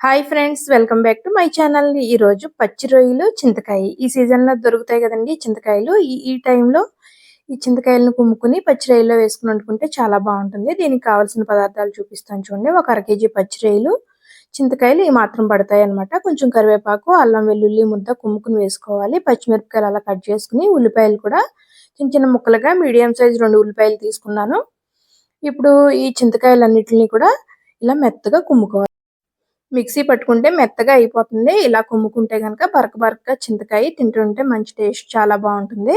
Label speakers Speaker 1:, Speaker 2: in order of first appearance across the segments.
Speaker 1: Hi friends welcome back to my channel ఈ రోజు పచ్చి రొయ్యలు చింతకాయ. ఈ సీజన్లో దొరుకుతాయి కదండి చింతకాయలు. ఈ ఈ టైంలో ఈ చింతకాయలను కుమ్ముకుని పచ్చి రొయ్యలో వేసుకుని వండుకుంటే చాలా బాగుంటుంది. దీనికి కావాల్సిన పదార్థాలు చూపిస్తాను చూడండి. ఒక అర కేజీ పచ్చి రొయ్యలు చింతకాయలు ఈ మాత్రం పడతాయి అనమాట కొంచెం కరివేపాకు అల్లం వెల్లుల్లి ముద్ద కుమ్ముకుని వేసుకోవాలి. పచ్చిమిరపకాయలు అలా కట్ చేసుకుని ఉల్లిపాయలు కూడా చిన్న చిన్న ముక్కలుగా మీడియం సైజ్ రెండు ఉల్లిపాయలు తీసుకున్నాను. ఇప్పుడు ఈ చింతకాయలన్నింటినీ కూడా ఇలా మెత్తగా కుమ్ముకోవాలి. మిక్సీ పట్టుకుంటే మెత్తగా అయిపోతుంది. ఇలా కుమ్ముకుంటే కనుక బరక బరకగా చింతకాయ తింటుంటే మంచి టేస్ట్ చాలా బాగుంటుంది.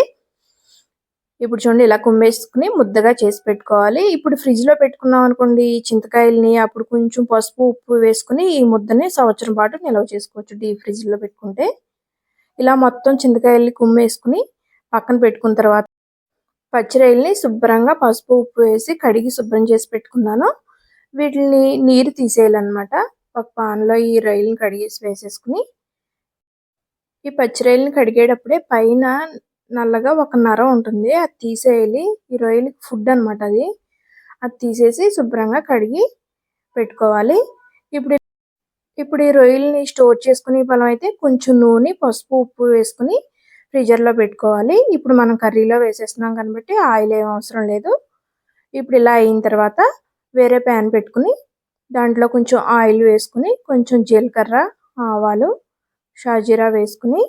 Speaker 1: ఇప్పుడు చూడండి ఇలా కుమ్మేసుకుని ముద్దగా చేసి పెట్టుకోవాలి. ఇప్పుడు ఫ్రిడ్జ్లో పెట్టుకున్నాం అనుకోండి ఈ చింతకాయల్ని అప్పుడు కొంచెం పసుపు ఉప్పు వేసుకుని ఈ ముద్దని సంవత్సరం పాటు నిల్వ చేసుకోవచ్చు డీప్ ఫ్రిడ్జ్లో పెట్టుకుంటే. ఇలా మొత్తం చింతకాయల్ని కుమ్మేసుకుని పక్కన పెట్టుకున్న తర్వాత పచ్చిరాయల్ని శుభ్రంగా పసుపు ఉప్పు వేసి కడిగి శుభ్రం చేసి పెట్టుకున్నాను. వీటిని నీరు తీసేయాలన్నమాట. ఒక పాన్లో ఈ రొయ్యలను కడిగేసి వేసేసుకుని ఈ పచ్చి రొయ్యలను కడిగేటప్పుడే పైన నల్లగా ఒక నర ఉంటుంది. అది తీసేయాలి. ఈ రొయ్యలకి ఫుడ్ అనమాట అది. అది తీసేసి శుభ్రంగా కడిగి పెట్టుకోవాలి. ఇప్పుడు ఇప్పుడు ఈ రొయ్యల్ని స్టోర్ చేసుకునే పొలం అయితే కొంచెం నూనె పసుపు ఉప్పు వేసుకుని ఫ్రీజర్లో పెట్టుకోవాలి. ఇప్పుడు మనం కర్రీలో వేసేస్తున్నాం కాబట్టి ఆయిల్ ఏం అవసరం లేదు. ఇప్పుడు ఇలా అయిన తర్వాత వేరే ప్యాన్ పెట్టుకుని దాంట్లో కొంచెం ఆయిల్ వేసుకుని కొంచెం జీలకర్ర ఆవాలు షాజీరా వేసుకుని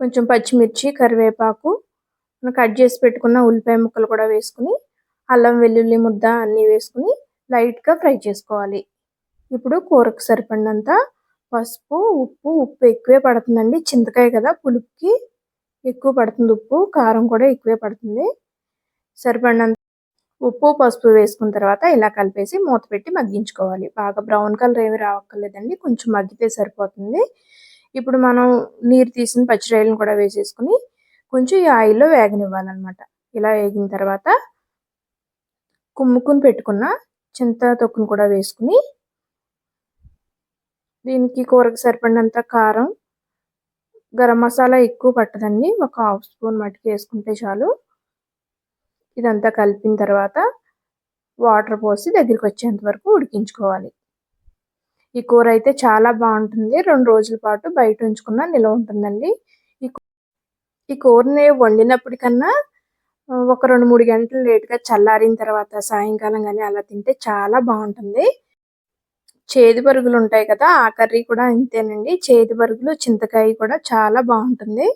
Speaker 1: కొంచెం పచ్చిమిర్చి కరివేపాకు కట్ చేసి పెట్టుకున్న ఉల్లిపాయ ముక్కలు కూడా వేసుకుని అల్లం వెల్లుల్లి ముద్ద అన్నీ వేసుకుని లైట్గా ఫ్రై చేసుకోవాలి. ఇప్పుడు కూరకు సరిపడినంత పసుపు ఉప్పు ఉప్పు ఎక్కువే పడుతుందండి. చింతకాయ కదా పులుపుకి ఎక్కువ పడుతుంది ఉప్పు కారం కూడా ఎక్కువే పడుతుంది. సరిపడినంత ఉప్పు పసుపు వేసుకున్న తర్వాత ఇలా కలిపేసి మూత పెట్టి మగ్గించుకోవాలి. బాగా బ్రౌన్ కలర్ ఏమి రావక్కర్లేదండి కొంచెం మగ్గితే సరిపోతుంది. ఇప్పుడు మనం నీరు తీసిన పచ్చిరాయలను కూడా వేసేసుకుని కొంచెం ఈ ఆయిల్లో వేగనివ్వాలన్నమాట. ఇలా వేగిన తర్వాత కుమ్ముకుని పెట్టుకున్న చింత తొక్కును కూడా వేసుకుని దీనికి కూరకు సరిపడినంత కారం గరం మసాలా ఎక్కువ పట్టదండి. ఒక హాఫ్ స్పూన్ మటుకు వేసుకుంటే చాలు. ఇదంతా కలిపిన తర్వాత వాటర్ పోసి దగ్గరికి వచ్చేంత వరకు ఉడికించుకోవాలి. ఈ కూర అయితే చాలా బాగుంటుంది. రెండు రోజుల పాటు బయట ఉంచుకున్న నిల్వ ఉంటుందండి. ఈ ఈ కూరని వండినప్పటికన్నా ఒక రెండు మూడు గంటలు లేట్గా చల్లారిన తర్వాత సాయంకాలం కానీ అలా తింటే చాలా బాగుంటుంది. చేదు పరుగులు ఉంటాయి కదా ఆ కర్రీ కూడా అంతేనండి చేదు పరుగులు చింతకాయ కూడా చాలా బాగుంటుంది.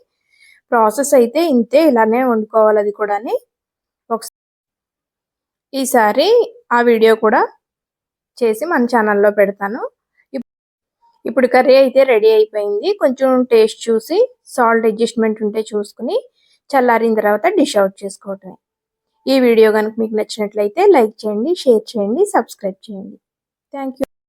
Speaker 1: ప్రాసెస్ అయితే ఇంతే ఇలానే వండుకోవాలి అది కూడా ఈసారి ఆ వీడియో కూడా చేసి మన ఛానల్లో పెడతాను. ఇప్పుడు కర్రీ అయితే రెడీ అయిపోయింది. కొంచెం టేస్ట్ చూసి సాల్ట్ అడ్జస్ట్మెంట్ ఉంటే చూసుకుని చల్లారిన తర్వాత డిష్ అవుట్ చేసుకోవటమే. ఈ వీడియో కనుక మీకు నచ్చినట్లయితే లైక్ చేయండి షేర్ చేయండి సబ్స్క్రైబ్ చేయండి. థ్యాంక్